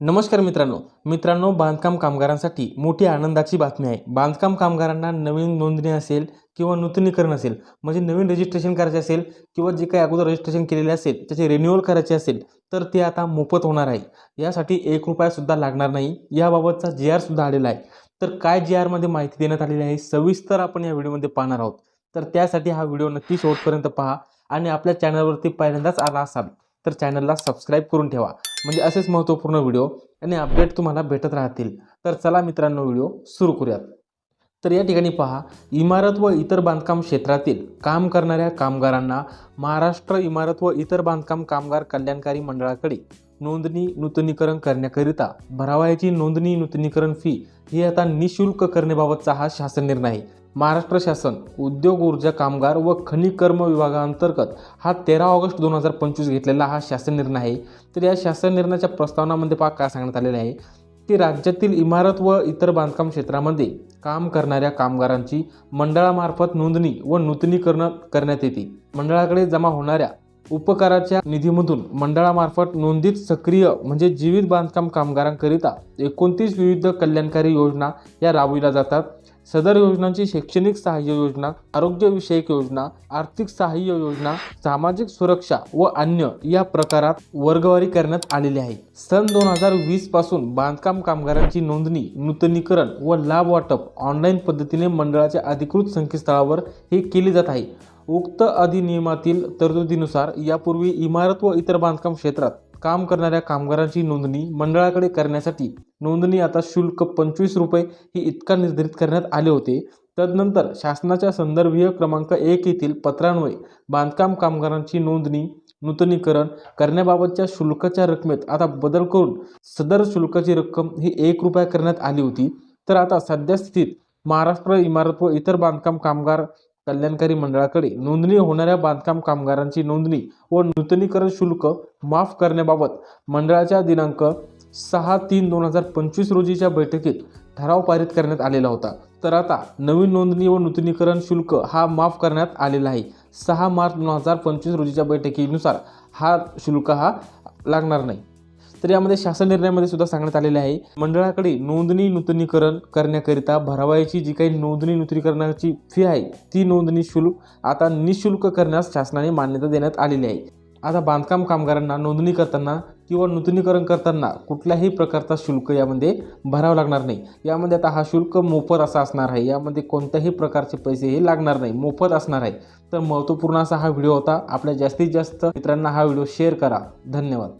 नमस्कार मित्रांनो. मित्रांनो बांधकाम कामगारांसाठी मोठी आनंदाची बातमी आहे. बांधकाम कामगारांना नवीन नोंदणी असेल किंवा नूतनीकरण असेल म्हणजे नवीन रजिस्ट्रेशन करायचे असेल किंवा जे काही अगोदर रजिस्ट्रेशन केलेले असेल त्याचे रिन्युअल करायचे असेल तर ते आता मोफत होणार आहे. यासाठी एक रुपयासुद्धा लागणार नाही. याबाबतचा जी आरसुद्धा आलेला आहे. तर काय जी आरमध्ये माहिती देण्यात आलेली आहे सविस्तर आपण या व्हिडिओमध्ये पाहणार आहोत. तर त्यासाठी हा व्हिडिओ नक्की शेवटपर्यंत पहा आणि आपल्या चॅनलवरती पहिल्यांदाच आला असाल तर चॅनलला सबस्क्राईब करून ठेवा. म्हणजे असेच महत्त्वपूर्ण व्हिडिओ आणि अपडेट तुम्हाला भेटत राहतील. तर चला मित्रांनो व्हिडिओ सुरू करूयात. तर या ठिकाणी पहा इमारत व इतर बांधकाम क्षेत्रातील काम करणाऱ्या कामगारांना महाराष्ट्र इमारत व इतर बांधकाम कामगार कल्याणकारी मंडळाकडे नोंदणी नूतनीकरण करण्याकरिता भरावयाची नोंदणी नूतनीकरण फी ही आता निशुल्क करण्याबाबतचा हा शासन निर्णय आहे. महाराष्ट्र शासन उद्योग ऊर्जा कामगार व खनिकर्म विभागाअंतर्गत हा तेरा ऑगस्ट दोन हजार पंचवीस घेतलेला हा शासन निर्णय आहे. तर या शासन निर्णयाच्या प्रस्तावनामध्ये पहा काय सांगण्यात आलेलं आहे. की राज्यातील इमारत व इतर बांधकाम क्षेत्रामध्ये काम करणाऱ्या कामगारांची मंडळामार्फत नोंदणी व नूतनीकरण करण्यात येते. मंडळाकडे जमा होणाऱ्या उपकाराच्या निधीमधून मंडळामार्फत नोंदीत सक्रिय म्हणजे जीवित बांधकाम कामगारांकरिता एकोणतीस विविध कल्याणकारी योजना या राबविल्या जातात. सदर योजनांची शैक्षणिक सहाय्य योजना आरोग्यविषयक योजना आर्थिक सहाय्य योजना सामाजिक सुरक्षा व अन्य या प्रकारात वर्गवारी करण्यात आलेली आहे. सन दोन हजार वीसपासून बांधकाम कामगारांची नोंदणी नूतनीकरण व लाभ वाटप ऑनलाईन पद्धतीने मंडळाच्या अधिकृत संकेतस्थळावर हे केले जात आहे. उक्त अधिनियमातील तरतुदीनुसार यापूर्वी इमारत व इतर बांधकाम क्षेत्रात काम करणाऱ्या कामगारांची नोंदणी मंडळाकडे करण्यासाठी नोंदणी आता शुल्क पंचवीस रुपये ही इतका निर्धारित करण्यात आले होते. तदनंतर शासनाच्या संदर्भीय क्रमांक एक येथील पत्रान्वये बांधकाम कामगारांची नोंदणी नूतनीकरण करण्याबाबतच्या शुल्काच्या रकमेत आता बदल करून सदर शुल्काची रक्कम ही एक रुपया करण्यात आली होती. तर आता सध्या स्थितीत महाराष्ट्र इमारत व इतर बांधकाम कामगार कल्याणकारी मंडळाकडे नोंदणी होणाऱ्या बांधकाम कामगारांची नोंदणी व नूतनीकरण शुल्क माफ करण्याबाबत मंडळाच्या दिनांक सहा तीन दोन हजार पंचवीस रोजीच्या बैठकीत ठराव पारित करण्यात आलेला होता. तर आता नवीन नोंदणी व नूतनीकरण शुल्क हा माफ करण्यात आलेला आहे. सहा मार्च दोन हजार पंचवीस रोजीच्या बैठकीनुसार हा शुल्क हा लागणार नाही. तर यामध्ये शासन निर्णयामध्ये सुद्धा सांगण्यात आलेले आहे. मंडळाकडे नोंदणी नूतनीकरण करण्याकरिता भरावयाची जी काही नोंदणी नूतनीकरणाची फी आहे ती नोंदणी शुल्क आता निशुल्क करण्यास शासनाने मान्यता देण्यात आलेली आहे. आता बांधकाम कामगारांना नोंदणी करताना किंवा नूतनीकरण करताना कुठल्याही प्रकारचा शुल्क यामध्ये भरावा लागणार नाही. यामध्ये आता हा शुल्क मोफत असा असणार आहे. यामध्ये कोणत्याही प्रकारचे पैसे हे लागणार नाही. मोफत असणार आहे. तर महत्त्वपूर्ण असा हा व्हिडिओ होता. आपल्या जास्तीत जास्त मित्रांना हा व्हिडिओ शेअर करा. धन्यवाद.